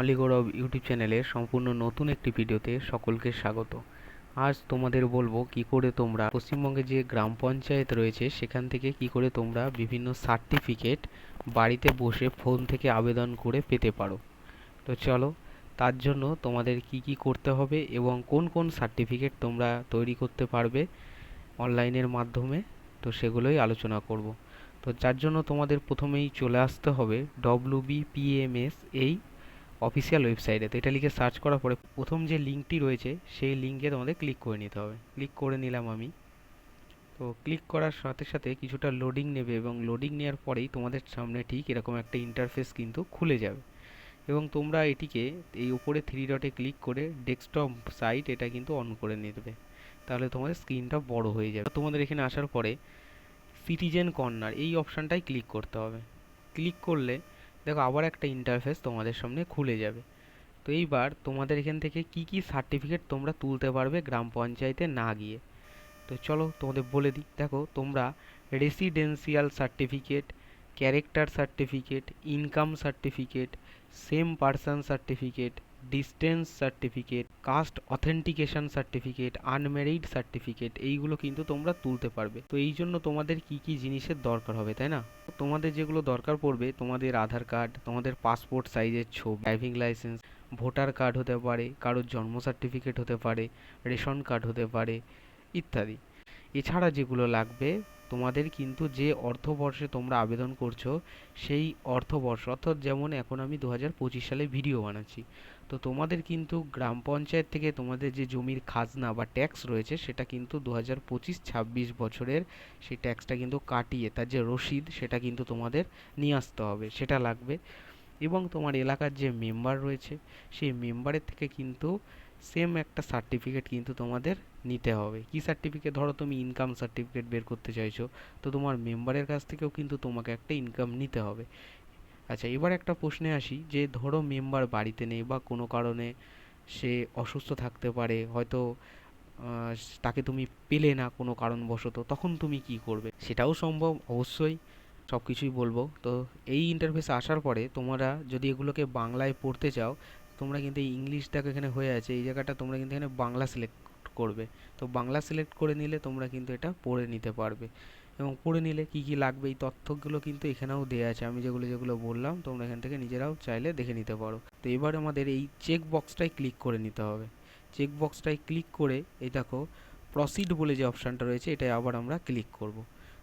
অলিগৌরব YouTube চ্যানেলের সম্পূর্ণ নতুন একটি ভিডিওতে সকলকে স্বাগত। আজ তোমাদের বলব কি করে তোমরা পশ্চিমবঙ্গে যে গ্রাম পঞ্চায়েত রয়েছে, সেখান থেকে কি করে তোমরা বিভিন্ন সার্টিফিকেট বাড়িতে বসে ফোন থেকে আবেদন করে পেতে পারো। তো চলো, তার জন্য তোমাদের কি কি করতে হবে এবং কোন কোন সার্টিফিকেট তোমরা তৈরি করতে পারবে অনলাইনের মাধ্যমে, তো সেগুলোই আলোচনা করব। তো যার জন্য তোমাদের প্রথমেই চলে আসতে হবে বিপিএমএস এই অফিসিয়াল ওয়েবসাইটে তো এটা লিখে সার্চ করার পরে প্রথম যে লিঙ্কটি রয়েছে, সেই লিঙ্কে তোমাদের ক্লিক করে নিতে হবে। ক্লিক করে নিলাম আমি। তো ক্লিক করার সাথে সাথে কিছুটা লোডিং নেবে এবং লোডিং নেওয়ার পরেই তোমাদের সামনে ঠিক এরকম একটা ইন্টারফেস কিন্তু খুলে যাবে। এবং তোমরা এটিকে এই উপরে থ্রি ডটে ক্লিক করে ডেস্কটপ সাইট এটা কিন্তু অন করে নেবে তাহলে তোমাদের স্ক্রিনটা বড় হয়ে যাবে। তোমাদের এখানে আসার পরে সিটিজেন কর্নার এই অপশানটাই ক্লিক করতে হবে। ক্লিক করলে দেখো আবার একটা ইন্টারফেস তোমাদের সামনে খুলে যাবে। তো এইবার তোমাদের এখান থেকে কি কি সার্টিফিকেট তোমরা তুলতে পারবে গ্রাম পঞ্চায়েতে না গিয়ে। তো চলো তোমাদের বলে দিই, দেখো তোমরা residential certificate character certificate income certificate same person certificate distance certificate caste authentication certificate unmarried certificate এইগুলো কিন্তু তোমরা তুলতে পারবে। তো এই জন্য তোমাদের কি কি জিনিসের দরকার হবে, তাই না? তোমাদের যেগুলো দরকার পড়বে, তোমাদের আধার কার্ড, তোমাদের পাসপোর্ট সাইজের ছবি ড্রাইভিং লাইসেন্স ভোটার কার্ড হতে পারে, কারোর জন্ম সার্টিফিকেট হতে পারে, রেশন কার্ড হতে পারে, ইত্যাদি। এছাড়া যেগুলো লাগবে, তোমাদের কিন্তু যে অর্থবর্ষে তোমরা আবেদন করছ, সেই অর্থবর্ষ, অর্থাৎ যেমন এখন আমি দু হাজার পঁচিশ সালে ভিডিও বানাচ্ছি। তো তোমাদের কিন্তু গ্রাম পঞ্চায়েত থেকে তোমাদের যে জমির খাজনা বা ট্যাক্স রয়েছে, সেটা কিন্তু দু হাজার পঁচিশ ছাব্বিশ বছরের সেই ট্যাক্সটা কিন্তু কাটিয়ে, তার যে রসিদ সেটা কিন্তু তোমাদের নিয়ে আসতে হবে, সেটা লাগবে। এবং তোমার এলাকার যে মেম্বার রয়েছে, সেই মেম্বারের থেকে কিন্তু সেম একটা সার্টিফিকেট কিন্তু তোমাদের নিতে হবে। কি সার্টিফিকেট ধরো তুমি ইনকাম সার্টিফিকেট বের করতে চাইছো, তো তোমার মেম্বারের কাছ থেকেও কিন্তু তোমাকে একটা ইনকাম নিতে হবে। আচ্ছা এবার একটা প্রশ্নে আসি যে, ধরো মেম্বার বাড়িতে নেই বা কোনো কারণে সে অসুস্থ থাকতে পারে, হয়তো তাকে তুমি পেলে না কোনো কারণবশত, তখন তুমি কি করবে? সেটাও সম্ভব, অবশ্যই সব কিছুই বলব। তো এই ইন্টারফেসে আসার পরে তোমরা যদি এগুলোকে বাংলায় পড়তে চাও, তোমরা কিন্তু এই এখানে হয়ে আছে, এই জায়গাটা তোমরা কিন্তু এখানে বাংলা সিলেক্ট করবে। তো বাংলা সিলেক্ট করে নিলে তোমরা কিন্তু এটা পড়ে নিতে পারবে। এবং পড়ে নিলে কি কি লাগবে, এই তথ্যগুলো কিন্তু এখানেও দেওয়া আছে। আমি যেগুলো যেগুলো বললাম, তোমরা এখান থেকে নিজেরাও চাইলে দেখে নিতে পারো। তো এবার আমাদের এই চেক বক্সটাই ক্লিক করে নিতে হবে। চেক বক্সটাই ক্লিক করে, এই দেখো প্রসিড বলে যে অপশানটা রয়েছে এটাই আবার আমরা ক্লিক করব।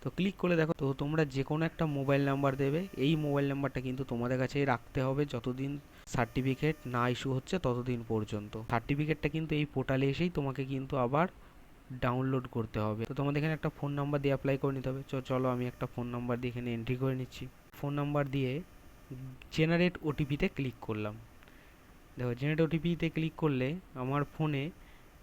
তো ক্লিক করে দেখো, তো তোমরা যে কোনো একটা মোবাইল নাম্বার দেবে। এই মোবাইল নাম্বারটা কিন্তু তোমাদের কাছেই রাখতে হবে যতদিন সার্টিফিকেট না ইস্যু হচ্ছে ততদিন পর্যন্ত। সার্টিফিকেটটা কিন্তু এই পোর্টালে এসেই তোমাকে কিন্তু আবার ডাউনলোড করতে হবে। তো তোমাদের এখানে একটা ফোন নাম্বার দিয়ে অ্যাপ্লাই করে নিতে হবে। চলো আমি একটা ফোন নাম্বার দিয়ে এখানে এন্ট্রি করে নিচ্ছি। ফোন নাম্বার দিয়ে জেনারেট ওটিপিতে ক্লিক করলাম। দেখো জেনারেট ওটিপিতে ক্লিক করলে আমার ফোনে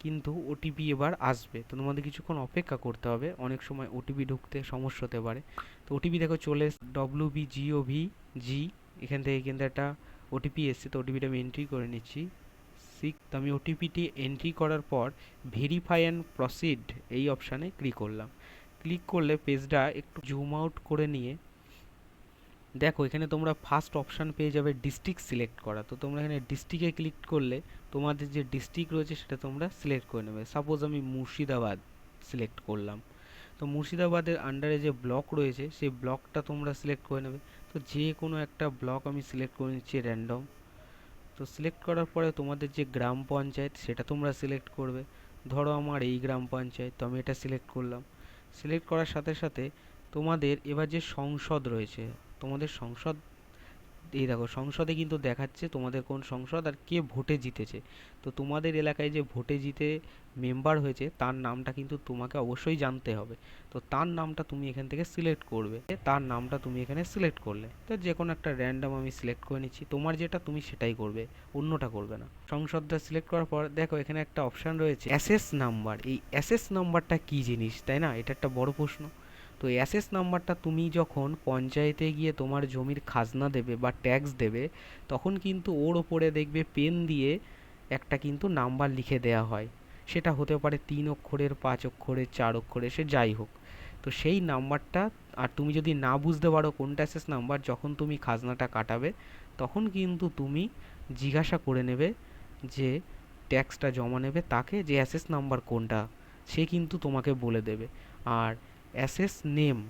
কিন্তু ওটিপি এবার আসবে। তো তোমাদের কিছুক্ষণ অপেক্ষা করতে হবে। অনেক সময় ওটিপি ঢুকতে সমস্যা হতে পারে। তো ওটিপি দেখো চলে W B G O V জি এখান থেকে কিন্তু একটা ওটিপি এসছে। তো ওটিপিটা আমি এন্ট্রি করে নিচ্ছি। সিক, তো আমি ওটিপিটি এন্ট্রি করার পর ভেরিফাই অ্যান্ড প্রসিড এই অপশানে ক্লিক করলাম। ক্লিক করলে পেজটা একটু জুম আউট করে নিয়ে, দেখো এখানে তোমরা ফার্স্ট অপশান পেয়ে যাবে ডিস্ট্রিক্ট সিলেক্ট করা। তো তোমরা এখানে ডিস্ট্রিক্টে ক্লিক করলে তোমাদের যে ডিস্ট্রিক্ট রয়েছে সেটা তোমরা সিলেক্ট করে নেবে। সাপোজ আমি মুর্শিদাবাদ সিলেক্ট করলাম। তো মুর্শিদাবাদের আন্ডারে যে ব্লক রয়েছে, সেই ব্লকটা তোমরা সিলেক্ট করে নেবে। তো যে কোনো একটা ব্লক আমি সিলেক্ট করে নিচ্ছি র্যান্ডম তো সিলেক্ট করার পরে তোমাদের যে গ্রাম পঞ্চায়েত সেটা তোমরা সিলেক্ট করবে। ধরো আমার এই গ্রাম পঞ্চায়েত, তো আমি এটা সিলেক্ট করলাম। সিলেক্ট করার সাথে সাথে তোমাদের এবার যে সংসদ রয়েছে, তোমাদের সংসদ এই দেখো, সংসদে কিন্তু দেখাচ্ছে তোমাদের কোন সংসদ আর কে ভোটে জিতেছে। তো তোমাদের এলাকায় যে ভোটে জিতে মেম্বার হয়েছে, তার নামটা কিন্তু তোমাকে অবশ্যই জানতে হবে। তো তার নামটা তুমি এখান থেকে সিলেক্ট করবে। তার নামটা তুমি এখানে সিলেক্ট করলে। তো যে কোনো একটা র্যান্ডম আমি সিলেক্ট করে নিচ্ছি। তোমার যেটা তুমি সেটাই করবে, অন্যটা করবে না। সংসদটা সিলেক্ট করার পর দেখো, এখানে একটা অপশান রয়েছে অ্যাসেস নাম্বার এই অ্যাসেস নাম্বারটা কী জিনিস, তাই না? এটা একটা বড় প্রশ্ন। তো অ্যাসেস নাম্বারটা তুমি যখন পঞ্চায়েতে গিয়ে তোমার জমির খাজনা দেবে বা ট্যাক্স দেবে, তখন কিন্তু ওর ওপরে দেখবে পেন দিয়ে একটা কিন্তু নাম্বার লিখে দেওয়া হয়। সেটা হতে পারে তিন অক্ষরের, পাঁচ অক্ষরের, চার অক্ষরের, সে যাই হোক। তো সেই নাম্বারটা আর তুমি যদি না বুঝতে পারো কোনটা অ্যাসেস নাম্বার যখন তুমি খাজনাটা কাটাবে, তখন কিন্তু তুমি জিজ্ঞাসা করে নেবে যে ট্যাক্সটা জমা নেবে তাকে যে অ্যাসেস নাম্বার কোনটা, সে কিন্তু তোমাকে বলে দেবে। আর অ্যাসেস নেম।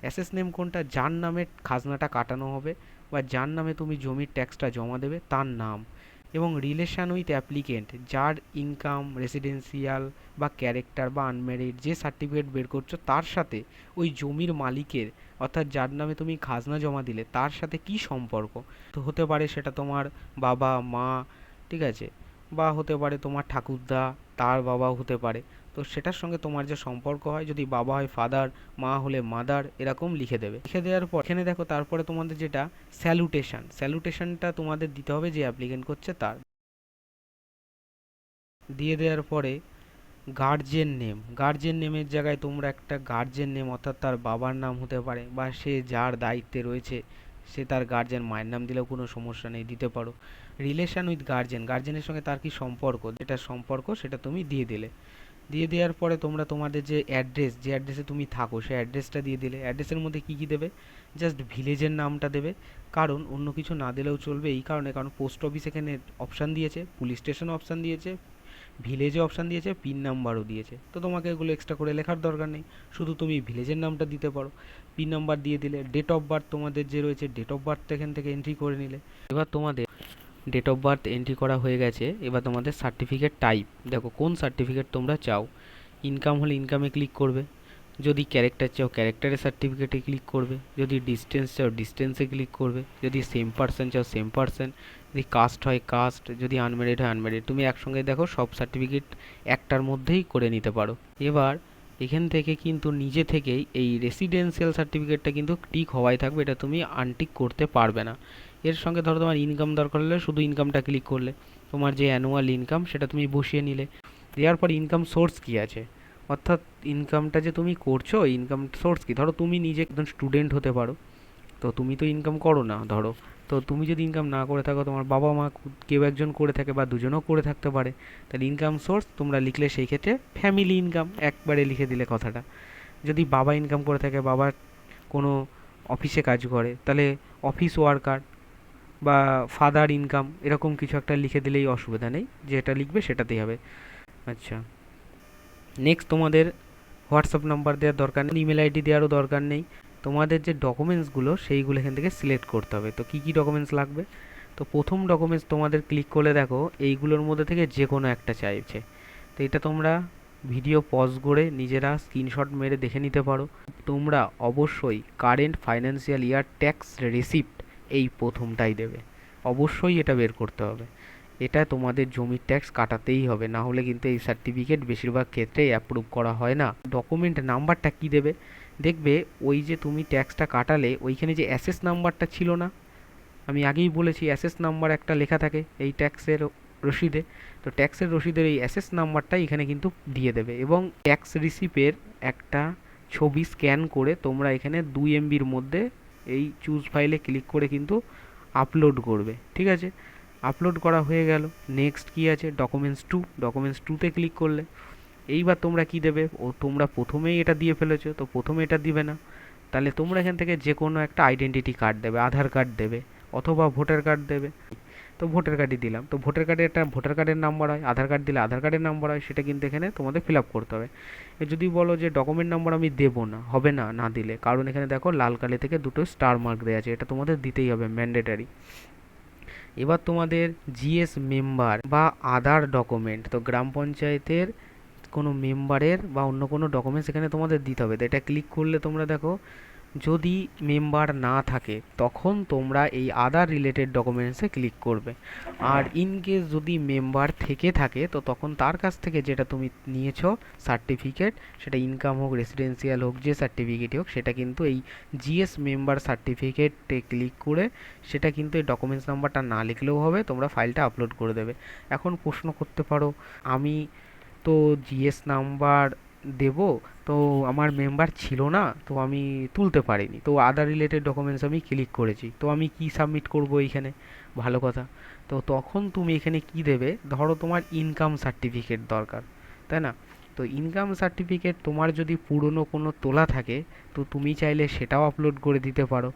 অ্যাসেস নেম কোনটা? যার নামে খাজনাটা কাটানো হবে বা যার নামে তুমি জমির ট্যাক্সটা জমা দেবে তার নাম এবং রিলেশান উইথ অ্যাপ্লিকেন্ট যার ইনকাম রেসিডেন্সিয়াল বা ক্যারেক্টার বা আনম্যারিড যে সার্টিফিকেট বের করছ তার সাথে ওই জমির মালিকের অর্থাৎ যার নামে তুমি খাজনা জমা দিলে তার সাথে কি সম্পর্ক? তো হতে পারে সেটা তোমার বাবা, মা, ঠিক আছে? বা হতে পারে তোমার ঠাকুরদা, তার বাবাও হতে পারে। তো সেটার সঙ্গে তোমার যে সম্পর্ক হয়, যদি বাবা হয় ফাদার মা হলে মাদার এরকম লিখে দেবে। লিখে দেওয়ার পর, এখানে দেখো তারপরে তোমাদের যেটা স্যালুটেশন স্যালুটেশনটা তোমাদের দিতে হবে যে অ্যাপ্লিকেন্ট করছে তার। দিয়ে দেওয়ার পরে গার্জেন নেম গার্জেন নেমের জায়গায় তোমরা একটা গার্জেন নেম অর্থাৎ তার বাবার নাম হতে পারে, বা সে যার দায়িত্বে রয়েছে, সে তার গার্জেন মায়ের নাম দিলেও কোনো সমস্যা নেই, দিতে পারো। রিলেশন উইথ গার্জেন গার্জেনের সঙ্গে তার কি সম্পর্ক? যেটা সম্পর্ক, সেটা তুমি দিয়ে দিলে। দিয়ে দেওয়ার পরে তোমরা তোমাদের যে অ্যাড্রেস যে অ্যাড্রেসে তুমি থাকো, সেই অ্যাড্রেসটা দিয়ে দিলে। অ্যাড্রেসের মধ্যে কী কী দেবে? জাস্ট ভিলেজের নামটা দেবে। কারণ অন্য কিছু না দিলেও চলবে এই কারণে, কারণ পোস্ট অফিস এখানে অপশান দিয়েছে পুলিশ স্টেশন অপশান দিয়েছে ভিলেজে অপশান দিয়েছে পিন নাম্বারও দিয়েছে। তো তোমাকে এগুলো এক্সট্রা করে লেখার দরকার নেই। শুধু তুমি ভিলেজের নামটা দিতে পারো। পিন নাম্বার দিয়ে দিলে ডেট অফ বার্থ তোমাদের যে রয়েছে ডেট অফ বার্থ এখান থেকে এন্ট্রি করে নিলে। এবার তোমাদের ডেট অফ বার্থ এন্ট্রি করা হয়ে গেছে। এবার তোমাদের সার্টিফিকেট টাইপ দেখো কোন সার্টিফিকেট তোমরা চাও। ইনকাম হলে ইনকামে ক্লিক করবে। যদি ক্যারেক্টার চাও ক্যারেক্টারের সার্টিফিকেটে ক্লিক করবে। যদি ডিস্টেন্স চাও ডিস্টেন্সে ক্লিক করবে। যদি সেম পার্সন চাও সেম পার্সন যদি কাস্ট হয় কাস্ট যদি আনম্যারিড হয় আনম্যারিড তুমি একসঙ্গে দেখো সব সার্টিফিকেট একটার মধ্যেই করে নিতে পারো। এবার এখান থেকে কিন্তু নিজে থেকেই এই রেসিডেন্সিয়াল সার্টিফিকেটটা কিন্তু টিক হওয়াই থাকবে। এটা তুমি আনটিক করতে পারবে না। এর সঙ্গে ধরো তোমার ইনকাম দরকার হলে শুধু ইনকামটা ক্লিক করলে। তোমার যে অ্যানুয়াল ইনকাম সেটা তুমি বসিয়ে নিলে। দেওয়ার পর ইনকাম সোর্স কী আছে? অর্থাৎ ইনকামটা যে তুমি করছ ইনকাম সোর্স কী? ধরো তুমি নিজে একজন স্টুডেন্ট হতে পারো। তো তুমি তো ইনকাম করো না, ধরো। তো তুমি যদি ইনকাম না করে থাকো, তোমার বাবা মা কেউ একজন করে থাকে বা দুজনও করে থাকতে পারে। তাহলে ইনকাম সোর্স তোমরা লিখলে সেই ক্ষেত্রে ফ্যামিলি ইনকাম একবারে লিখে দিলে কথাটা। যদি বাবা ইনকাম করে থাকে বাবার কোনো অফিসে কাজ করে, তাহলে অফিস ওয়ার্কার বা ফাদার ইনকাম এরকম কিছু একটা লিখে দিলেই অসুবিধা নেই। যেটা লিখবে সেটাতেই হবে। আচ্ছা। নেক্সট তোমাদের হোয়াটসঅ্যাপ নাম্বার দেওয়ার দরকার নেই ইমেল আইডি দেওয়ারও দরকার নেই। তোমাদের যে ডকুমেন্টসগুলো সেইগুলো এখান থেকে সিলেক্ট করতে হবে। তো কী কী ডকুমেন্টস লাগবে? তো প্রথম ডকুমেন্টস তোমাদের ক্লিক করলে দেখো, এইগুলোর মধ্যে থেকে যে কোনো একটা চাইছে। তো এটা তোমরা ভিডিও পজ করে নিজেরা স্ক্রিনশট মেরে দেখে নিতে পারো। তোমরা অবশ্যই current financial year tax receipt এই প্রথমটাই দেবে। অবশ্যই এটা বের করতে হবে। এটা তোমাদের জমির ট্যাক্স কাটাতেই হবে, না হলে কিন্তু এই সার্টিফিকেট বেশিরভাগ ক্ষেত্রেই অ্যাপ্রুভ করা হয় না। ডকুমেন্ট নাম্বারটা কি দেবে? দেখবে ওই যে তুমি ট্যাক্সটা কাটালে ওইখানে যে অ্যাসেস নাম্বারটা ছিল না, আমি আগেই বলেছি অ্যাসেস নাম্বার একটা লেখা থাকে এই ট্যাক্সের রসিদে। তো ট্যাক্সের রসিদের এই অ্যাসেস নাম্বারটাই এখানে কিন্তু দিয়ে দেবে এবং ট্যাক্স রিসিপের একটা ছবি স্ক্যান করে তোমরা এখানে দুই এমবির মধ্যে এই চুজ ফাইলে ক্লিক করে কিন্তু আপলোড করবে, ঠিক আছে? আপলোড করা হয়ে গেল নেক্সট কি আছে? ডকুমেন্টস টু ডকুমেন্টস টুতে ক্লিক করলে, এইবার তোমরা কি দেবে? ও তোমরা প্রথমেই এটা দিয়ে ফেলেছো, তো প্রথমে এটা দিবে না, তাহলে তোমরা এখান থেকে যে কোনো একটা আইডেন্টিটি কার্ড দেবে, আধার কার্ড দেবে, অথবা ভোটার কার্ড দেবে। তো ভোটার কার্ডই দিলাম। তো ভোটার কার্ডে একটা, ভোটার কার্ডের নাম্বার হয়, আধার কার্ড দিলে আধার কার্ডের নাম্বার হয়, সেটা কিন্তু এখানে তোমাদের ফিল আপ করতে হবে। যদি বলো যে ডকুমেন্ট নাম্বার আমি দেবো না, হবে না না দিলে, কারণ এখানে দেখো লাল কালি থেকে দুটো স্টার মার্ক দেওয়া আছে, এটা তোমাদের দিতেই হবে ম্যান্ডেটারি এবার তোমাদের জিএস মেম্বার বা আধার ডকুমেন্ট তো গ্রাম পঞ্চায়েতের কোনো মেম্বারের বা অন্য কোনো ডকুমেন্টস এখানে তোমাদের দিতে হবে। তো এটা ক্লিক করলে তোমরা দেখো যদি মেম্বার না থাকে, তখন তোমরা এই আদার রিলেটেড ডকুমেন্টসে ক্লিক করবে। আর ইন কেস যদি মেম্বার থেকে থাকে, তো তখন তার কাছ থেকে যেটা তুমি নিয়েছো সার্টিফিকেট সেটা ইনকাম হোক রেসিডেন্সিয়াল হোক, যে সার্টিফিকেটই হোক, সেটা কিন্তু এই জিএস মেম্বার সার্টিফিকেটে ক্লিক করে সেটা কিন্তু এই ডকুমেন্টস নাম্বারটা না লিখলেও হবে, তোমরা ফাইলটা আপলোড করে দেবে। এখন প্রশ্ন করতে পারো, আমি তো জিএস নাম্বার দেব, তো আমার মেম্বার ছিল না, তো আমি তুলতে পারিনি। তো আদার রিলেটেড ডকুমেন্টস আমি ক্লিক করেছি। তো আমি কি সাবমিট করব এইখানে? ভালো কথা। তো তখন তুমি এখানে কি দেবে? ধরো তোমার ইনকাম সার্টিফিকেট দরকার, তাই না? তো ইনকাম সার্টিফিকেট তোমার যদি পুরনো কোনো তোলা থাকে, তো তুমি চাইলে সেটাও আপলোড করে দিতে পারো,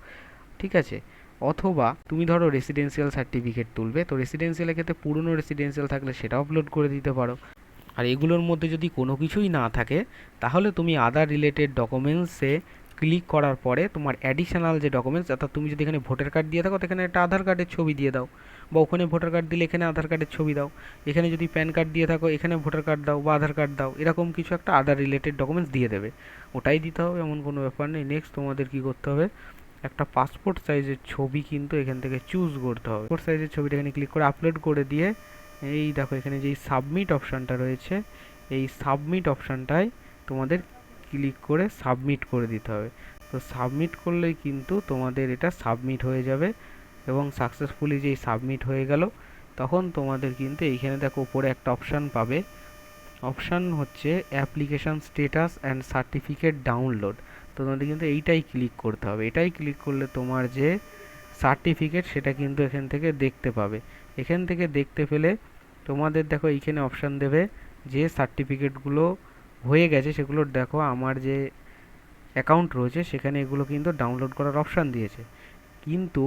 ঠিক আছে? অথবা তুমি ধরো রেসিডেন্সিয়াল সার্টিফিকেট তুলবে, তো রেসিডেন্সিয়ালের ক্ষেত্রে পুরনো রেসিডেন্সিয়াল থাকলে সেটা আপলোড করে দিতে পারো। আর এগুলোর মধ্যে যদি কোনো কিছুই না থাকে, তাহলে তুমি আদার রিলেটেড ডকুমেন্টসে ক্লিক করার পরে তোমার অ্যাডিশনাল যে ডকুমেন্টস অর্থাৎ তুমি যদি এখানে ভোটার কার্ড দিয়ে থাকো, তো এখানে একটা আধার কার্ডের ছবি দিয়ে দাও। বা ওখানে ভোটার কার্ড দিলে এখানে আধার কার্ডের ছবি দাও। এখানে যদি প্যান কার্ড দিয়ে থাকো, এখানে ভোটার কার্ড দাও বা আধার কার্ড দাও, এরকম কিছু একটা আদার রিলেটেড ডকুমেন্টস দিয়ে দেবে। ওটাই দিতে হবে, এমন কোনো ব্যাপার নেই। নেক্সট তোমাদের কী করতে হবে? একটা পাসপোর্ট সাইজের ছবি কিন্তু এখান থেকে চুজ করতে হবে। পাসপোর্ট সাইজের ছবিটা এখানে ক্লিক করে আপলোড করে দিয়ে এই দেখো, এখানে যেই সাবমিট অপশানটা রয়েছে, এই সাবমিট অপশানটায় তোমাদের ক্লিক করে সাবমিট করে দিতে হবে। তো সাবমিট করলেই কিন্তু তোমাদের এটা সাবমিট হয়ে যাবে এবং সাকসেসফুলি যেই সাবমিট হয়ে গেল, তখন তোমাদের কিন্তু এইখানে দেখো উপরে একটা অপশান পাবে। অপশান হচ্ছে application status and certificate download তো তোমাদের কিন্তু এইটাই ক্লিক করতে হবে। এটাই ক্লিক করলে তোমার যে সার্টিফিকেট সেটা কিন্তু এখান থেকে দেখতে পাবে। এখান থেকে দেখতে পেলে তোমাদের দেখো এইখানে অপশান দেবে যে সার্টিফিকেটগুলো হয়ে গেছে, সেগুলো দেখো আমার যে অ্যাকাউন্ট রয়েছে, সেখানে এগুলো কিন্তু ডাউনলোড করার অপশান দিয়েছে। কিন্তু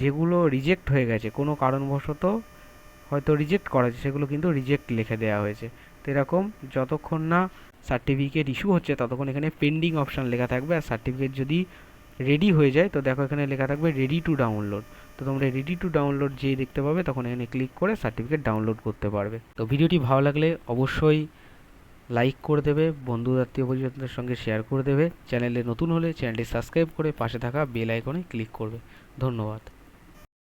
যেগুলো রিজেক্ট হয়ে গেছে, কোনো কারণবশত হয়তো রিজেক্ট করা আছে, সেগুলো কিন্তু রিজেক্ট লিখে দেওয়া হয়েছে। তো এরকম যতক্ষণ না সার্টিফিকেট ইস্যু হচ্ছে, ততক্ষণ এখানে পেন্ডিং অপশান লেখা থাকবে। আর সার্টিফিকেট যদি রেডি হয়ে যায়, তো দেখো এখানে লেখা থাকবে রেডি টু ডাউনলোড তো তোমরা রেডি টু ডাউনলোড যেই দেখতে পাবে, তখন এখানে ক্লিক করে সার্টিফিকেট ডাউনলোড করতে পারবে। তো ভিডিওটি ভালো লাগলে অবশ্যই লাইক করে দেবে বন্ধু আত্মীয় পরিজনদের সঙ্গে শেয়ার করে দেবে। চ্যানেলে নতুন হলে চ্যানেলটি সাবস্ক্রাইব করে পাশে থাকা বেল আইকনে ক্লিক করবে। ধন্যবাদ।